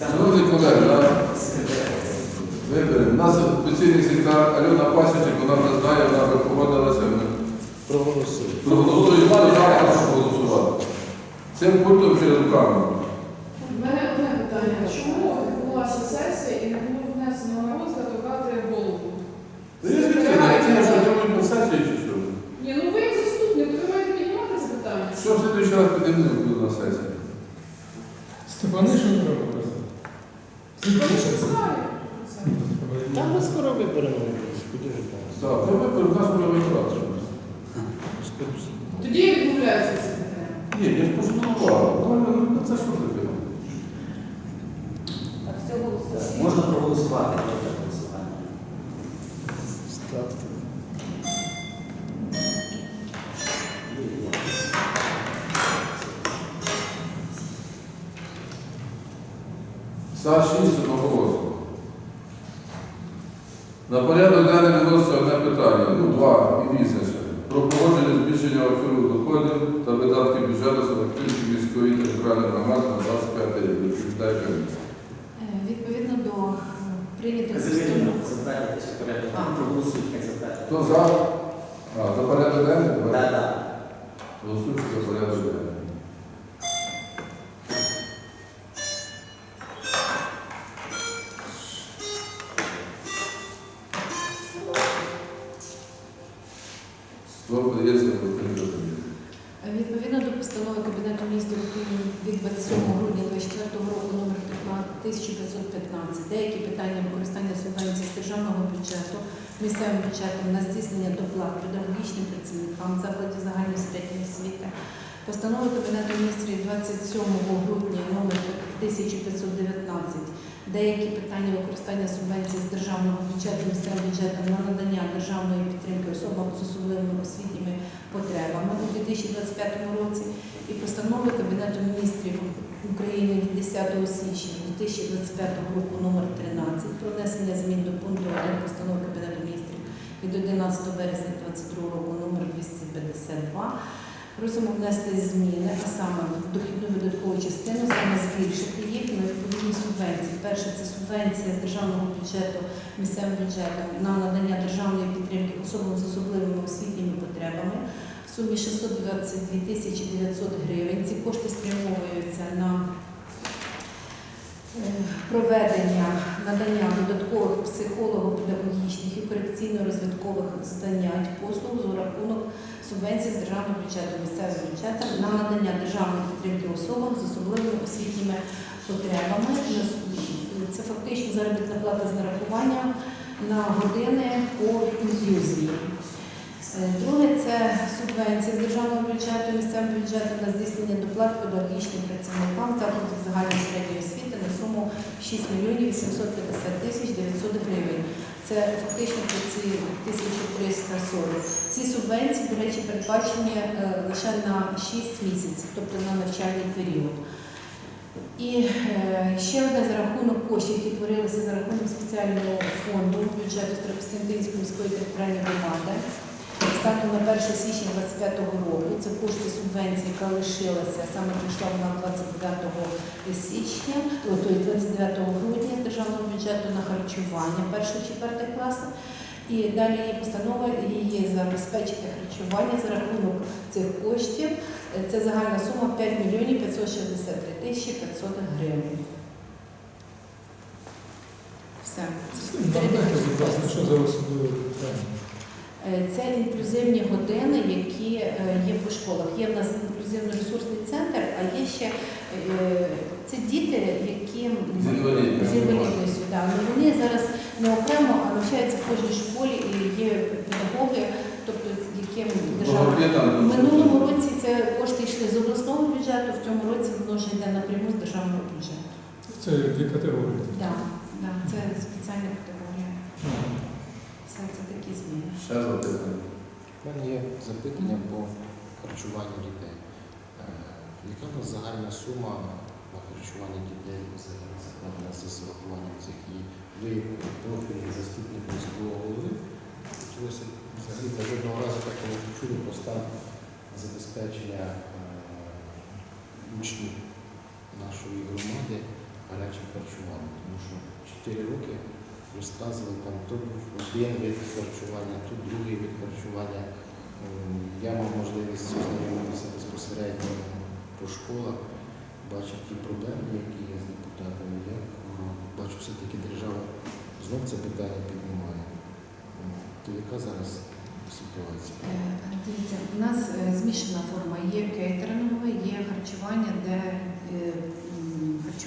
Шановні колеги, да, виберемо. У нас офіційний секретар Альона Пасічник, вона вже знає, вона вже погодилася. Проголосуємо за прошу голосувати. Цим пунктом чи руками. У мене одне питання. Чому відбулася сесія і не було внесено на розгляд обрати голову? Звідки знаєте, що робить на сесії чи що? Ні, ну ви як заступник, ви маєте піднімати це питання. Що в слідуючий раз підемо на сесію? Степанишин це. Та ми скоро виберемо. Так, ми виберемо нас буде вибирати. Тоді я відмовляюся від. Ні, я ж пошукував. Ну це що таке? Так, все. Можна проголосувати. Ставте. За 6 одноголосно. На порядок денний виноситься одне питання, ну два і різне ще. Про погодження збільшення офіру доходів та видатків бюджету Сарактинської міської територіальної громади на 25 рік. Відповідає комісія. Е, Відповідно до е, прийнятих постанов. Хто за? А, за порядок денний? Так, так. Голосуйте за порядок денний. Слово подається до. Е, Відповідно до постанови Кабінету міністрів України від 27 грудня 2024 року номер 1515, деякі питання використання субвенцій з державного бюджету місцевим бюджетом на здійснення доплат педагогічним працівникам закладів загальної середньої освіти. Постанови Кабінету міністрів 27 грудня номер 1519 деякі питання використання субвенцій з державного бюджету місцевим бюджетом на надання державної підтримки особам з особливими освітніми потребами у 2025 році і постанови Кабінету міністрів України від 10 січня 2025 року номер 13 про внесення змін до пункту 1 постанови Кабінету міністрів від 11 березня 2022 року номер 252 Просимо внести зміни, а саме в дохідну видаткову частину, саме збільшити їх на відповідні субвенції. Перше це субвенція з державного бюджету місцевим бюджетом на надання державної підтримки особам з особливими освітніми потребами в сумі 622 тисячі 900 гривень. Ці кошти спрямовуються на е, проведення надання додаткових психолого-педагогічних і корекційно-розвиткових занять послуг з рахунок субвенцій з державного бюджету місцевим бюджетом на надання державної підтримки особам з особливими освітніми потребами. Це фактично заробітна плата з нарахування на години по інклюзії. Е, Друге це субвенція з державного бюджету місцевим бюджетом на здійснення доплат педагогічним працівникам закладів загальної середньої освіти на суму 6 мільйонів 850 тисяч 900 гривень. Це фактично ці 1340. Ці субвенції, до речі, передбачені е, лише на 6 місяців, тобто на навчальний період. І е, ще одне за рахунок коштів, які творилися за рахунок спеціального фонду бюджету Старокостянтинської міської територіальної громади. Станом на 1 січня 2025 року це кошти субвенції, яка лишилася, саме прийшла вона 29 січня, о, то є 29 грудня з державного бюджету на харчування 1-4 класу. І далі є постанова її забезпечити харчування за рахунок цих коштів. Е, Це загальна сума 5 мільйонів 563 тисячі 500 гривень. Все. Ласка, що за особливе питання? Е, Це інклюзивні години, які е, є по школах. Є в нас інклюзивно-ресурсний центр, а є ще е, це діти, які З інвалідністю. Да. Ну, вони зараз не окремо, а навчаються в кожній школі і є педагоги, тобто яким держава. В минулому році це кошти йшли з обласного бюджету, в цьому році воно вже йде напряму з державного бюджету. Це дві категорії. Да, да, це спеціальна категорія. Такі зміни. Ще запитання. У мене є запитання по харчуванню дітей. Е, Яка у нас загальна сума на харчування дітей закладена з урахуванням цих і ви як профільний заступник міського голови? Хотілося взагалі та жодного разу так і не почули про стан забезпечення е, учнів нашої громади гарячим харчуванням. Тому що 4 роки розказували, там то був один вид харчування, тут другий вид харчування. Я мав можливість ознайомитися безпосередньо по школах, бачив ті проблеми, які є з депутатами. Я бачу, все-таки держава знов це питання піднімає. То яка зараз ситуація? Е, Дивіться, у нас е, змішана форма. Є кейтерингове, є харчування, де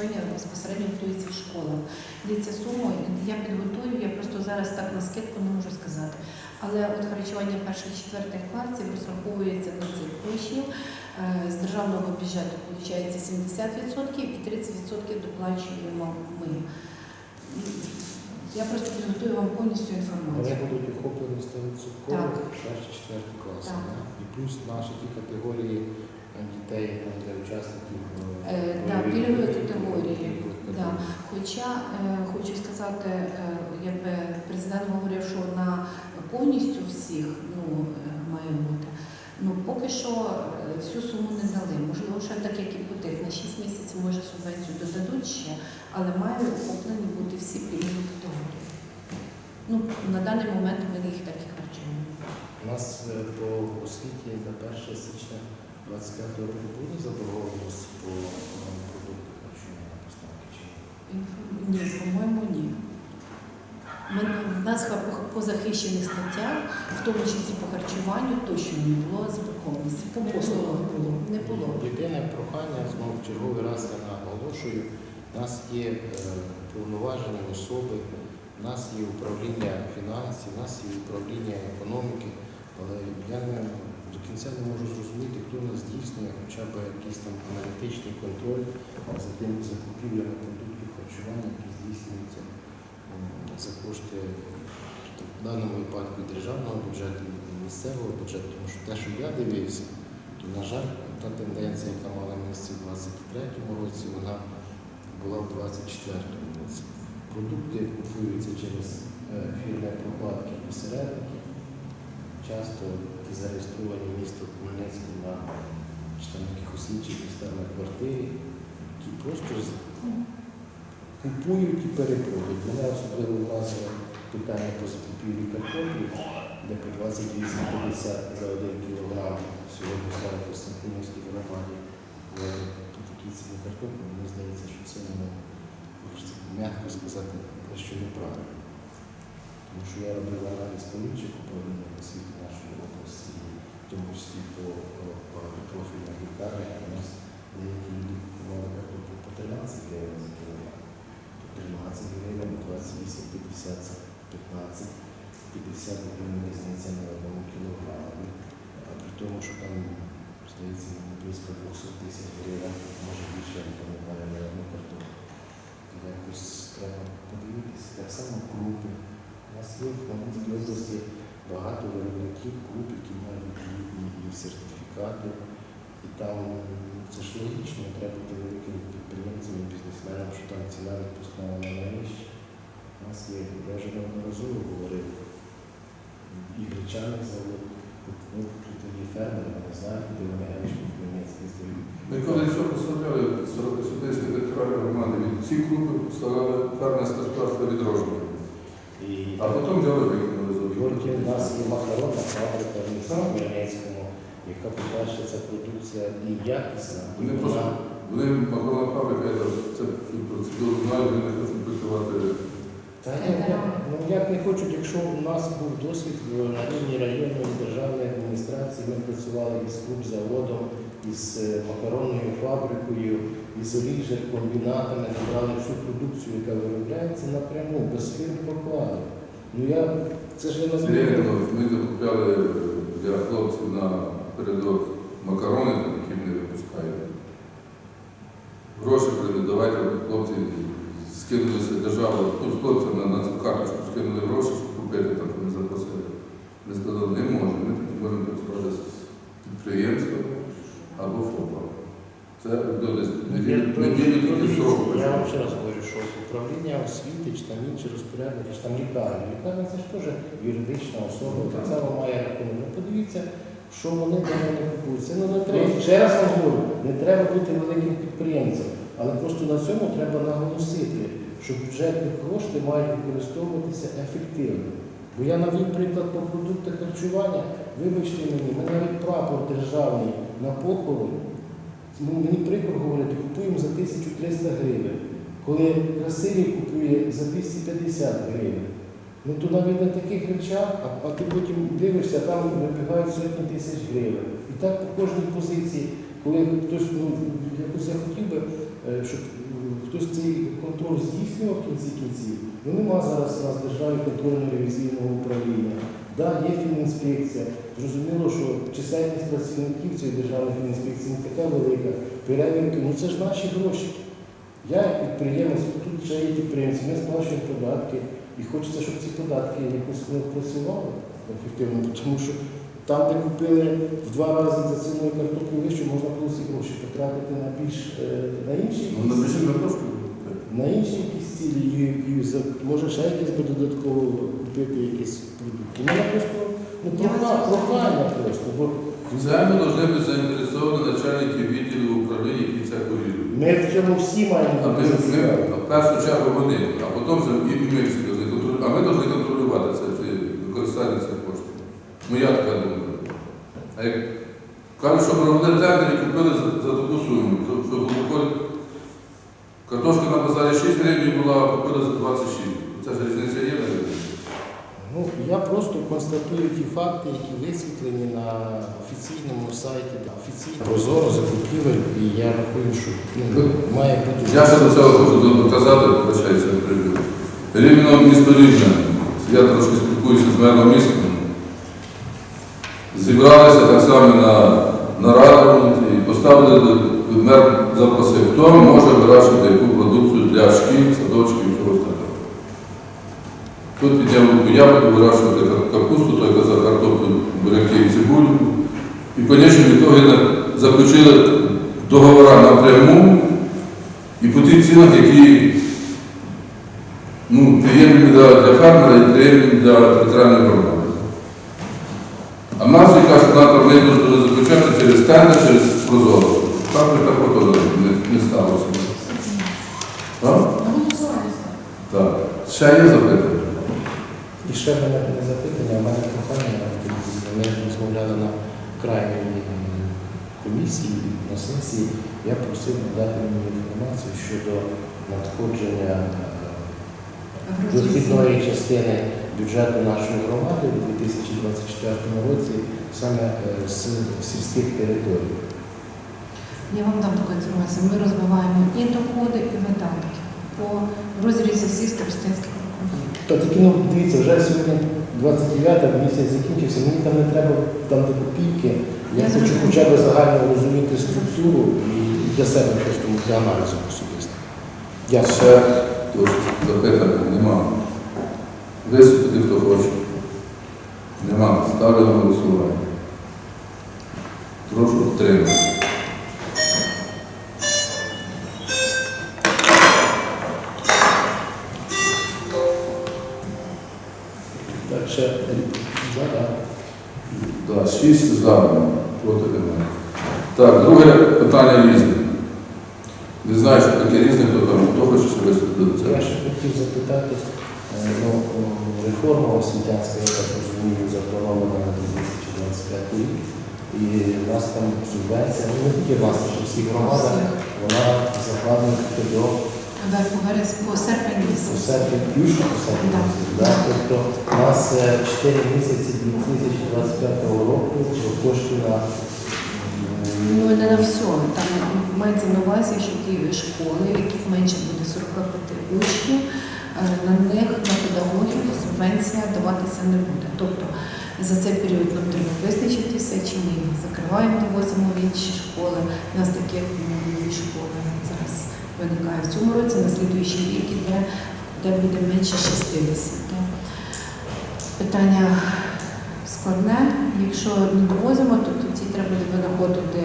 м, безпосередньо готується в школах. Дивіться, суму я підготую, я просто зараз так на скидку не можу сказати. Але от харчування перших-четвертих класів розраховується на цих учнів. Е, З державного бюджету виходить 70% і 30% доплачуємо ми. Я просто підготую вам повністю Вони інформацію. будуть охоплені 100% Так. перші, четверті класи. І плюс наші ті категорії дітей, для учасників Е, пільгові категорії, да. Хоча е, хочу сказати, е, якби президент говорив, що на повністю всіх ну, е, має бути. Ну поки що всю суму не дали. Можливо, ще так як і тих на 6 місяців може субвенцію додадуть ще, але мають охоплені бути всі пільгові категорії. Ну, на даний момент ми їх так і харчуємо. У нас по освіті на 1 січня 25 року буде заборгованість по продукту харчування поставки чи ні? Ні, по-моєму, ні. Ми, в нас по, по захищених статтях, в тому числі по харчуванню, точно не було заборгованості. По послугах було. Не було. Єдине прохання, знову в черговий раз я наголошую, у нас є е, повноважені особи, у нас є управління фінансів, у нас є управління економіки, але я не, до кінця не можу зрозуміти, хто у нас здійснює хоча б якийсь там аналітичний контроль за тими закупівлями продуктів харчування, які здійснюються за кошти в даному випадку державного бюджету і місцевого бюджету, тому що те, що я дивився, то, на жаль, та тенденція, яка мала місце в 23-му році, вона була в 24-му році. Продукти купуються через е, фірми прокладки посередники. Часто зареєстровані місто Хмельницькому на якихось інших містах на квартирі, які просто купують і перепродають. Мене особливо вразило питання по закупівлі картоплі, де по 28,50 за 1 кілограм сьогодні зараз по Станківській громаді. По такій ціні картоплі, мені здається, що це не хочеться м'яко сказати, дещо неправильно. Тому що я робив аналіз по інших управліннях освіти нашої області, в тому числі по, по, по профільних лікарнях, у нас деякі картоплю по 13 гривень за кілограм. По 13 гривень, 28, 50, це 15, 50 гривень різниця на одному кілограмі. А при тому, що там, здається, близько 200 тисяч гривень, може більше, я не пам'ятаю, на одну картоплю. То Якось треба подивитися, так само крупи. В Хмельницькій області багато виробників круп, які мають відповідні сертифікати. І там ну, це ж логічно, треба бути великим підприємцем і бізнесменом, що там ціна відпускна вона найвища. У нас є, я вже неодноразово говорив, і гречаний завод, ну, тут є фермери, я не знаю, куди вони гречку в Хмельницький здають. Ми коли що поставляли 40 територіальної громади, ці групи поставляли фермерське господарство відродження. І А потім взяли викинули з Тільки у нас є макаронна фабрика в місті Хмельницькому, яка, по-перше, ця продукція і якісна. і Вони вона- просто, вони макаронна фабрика, я це процедуру знаю, вони не хочуть працювати. Та ні, ні, ну як не хочуть, якщо у нас був досвід в- на рівні районної державної адміністрації, ми працювали із клубзаводом, із е, макаронною фабрикою, із комбінатами, забрали всю продукцію, яка виробляється напряму, без фірм прокладу. Ну я це ж не Сергій ми закупляли для хлопців на передок макарони, які вони випускають. Гроші прийдуть, давайте хлопці скинулися держава, ну, хлопцям на, на цю карточку скинули гроші, щоб купити, так вони запросили. Ми сказали, не можемо, ми тоді можемо працювати з підприємством або ФОПом. Це неділю тільки срок. Я вам ще раз говорю, що управління освіти, чи там інші розпорядники, чи там лікарня. Лікарня це ж теж юридична особа, так само має рахунок. Ну, подивіться, що вони де вони купують. Ну, не треба. Ще раз вам говорю, не треба бути великим підприємцем, але просто на цьому треба наголосити, що бюджетні кошти мають використовуватися ефективно. Бо я навів приклад по продуктах харчування, вибачте мені, ми навіть прапор державний на похорон, ну, мені прикро говорити, купуємо за 1300 гривень. Коли красивий купує за 250 гривень. Ну то навіть на таких речах, а, а ти потім дивишся, там вибігають сотні тисяч гривень. І так по кожній позиції, коли хтось, ну, якось я хотів би, е, щоб хтось цей контроль здійснював в кінці кінців, ну нема зараз у нас державі контрольно-ревізійного управління. Да, є фінінспекція. Зрозуміло, що чисельність працівників цієї державної фінінспекції не така велика. Перевірки, ну це ж наші гроші. Я як підприємець, тут ще є підприємці, ми сплачуємо податки. І хочеться, щоб ці податки якось не працювали ефективно, тому що там, де купили в два рази за ціною картоплю вищу, можна було ці гроші потратити на більш е, на інші Ну, якісь напишіть на інші якісь цілі, може ще якесь би додатково купити якісь продукти. Ну, я просто ну, Я проха- вас прохання просто, бо Звичайно, повинні бути заінтересовані начальники відділів управління, які це курірують. ми в цьому всі маємо А ми, бути ми, зацікавлені. в першу чергу вони, а потім вже і ми всі повинні контролювати. А ми повинні контролювати це, це використання цих коштів. Моя така думка. А як кажуть, що провели тендер і купили за, за таку суму, що, що глибоко картошка на базарі 6 гривень була, а купили за 26. Це ж різниця є, навіть. Ну, я просто констатую ті факти, які висвітлені на офіційному сайті, та офіційно прозоро закупівель, і я рахую, що ну, має бути Я ще до цього хочу доказати, вибачаюся, я прибив. Рівно місто Рівне, я трошки спілкуюся з мером міста. Зібралися так само на, на раду і поставили, мер запросив, хто може вирощувати яку продукцію для шкіл, садочків і всього остального. Тут підняв руку, я буду вирощувати капусту, той казав картоплю, буряки і цибулю. І, звісно, від того заключили договори напряму і по тих цінах, які ну, приємні для, фермера і приємні для територіальної громади. А в нас кажуть, що нам ми заключати через тендер, через прозоро. Так теж не, не сталося. Ставити. Так. Ще є ще мене не запитання, а в мене прохання. Ми розмовляли на крайній комісії, на сесії. Я просив надати мені інформацію щодо надходження е, дохідної частини бюджету нашої громади у 2024 році саме е, з сільських територій. Я вам дам таку інформацію. Ми розбиваємо і доходи, і видатки по розрізі всіх старостинських округів. Та тільки ну дивіться, вже сьогодні 29 місяць закінчився, мені там не треба там до копійки. Я Я хочу хоча б загально розуміти структуру і для себе просто для аналізу особисто. Дякую. Ще тож, запитання нема. Виступити, хто хоче. Нема. Ставлю на голосування. Прошу підтримати. За, проти немає. Так, друге питання різне. Не знаю, що таке різне, хто там, хто хоче ще виступити до Я ще хотів запитати, е, ну, реформа освітянська, я так розумію, запланована на 2025 рік. І в нас там субвенція, ну не тільки в нас, а в всіх громадах, вона закладена до по по серпень По місяць. серпень включно по серпень місяць, да? Тобто у нас 4 місяці 2025 року кошти на Ну, не на все. Там мається на увазі, що ті школи, в яких менше буде 45 учнів, е, на них на педагогів субвенція даватися не буде. Тобто за цей період нам треба визначитися, чи ми їх закриваємо, довозимо в інші школи. У нас такі м, школи зараз виникає в цьому році, на слідуючий рік іде, де буде менше 60. Питання складне. Якщо не довозимо, то тоді треба винаходити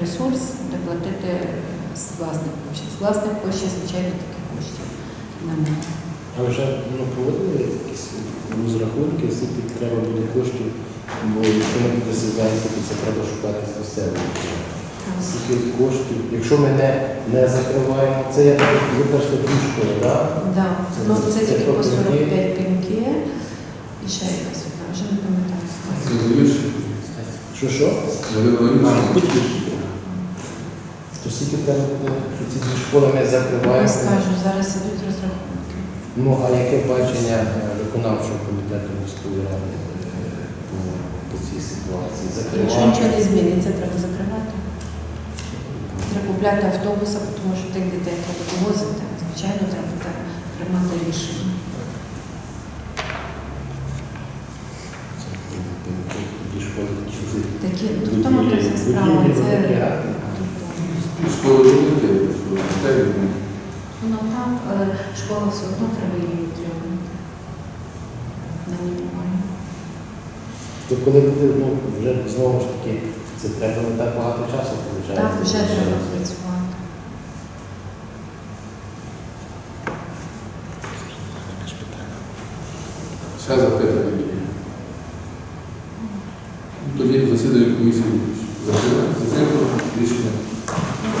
ресурс, де платити з власних коштів. З власних коштів, звичайно, таких коштів немає. а вже ну, проводили якісь розрахунки, скільки треба буде коштів, бо якщо не буде субвенції, то це треба шукати місцевого. Скільки коштів. Якщо ми не, не закриваємо, це я так ви кажете дві школи, так? Ну, це тільки по тобто 45 пінки і ще якась одна, вже не пам'ятаю. Що що? То скільки треба що ці дві школи ми закриваємо? Я скажу, зараз ідуть розрахунки. Ну, а яке бачення е, виконавчого комітету міської ради е, по, по цій ситуації? Якщо нічого не зміниться, треба закривати. Купляти автобуса, тому що тих дітей треба довозити. Звичайно, треба буде приймати рішення. Такі, ну, в тому то вся справа. Це Школи дітей. ну, ну, там школа все одно треба її утримувати. На мінімумі. То коли буде, ну, вже знову ж таки, це треба не так багато часу, виходить. Так, вже треба працювати. Ще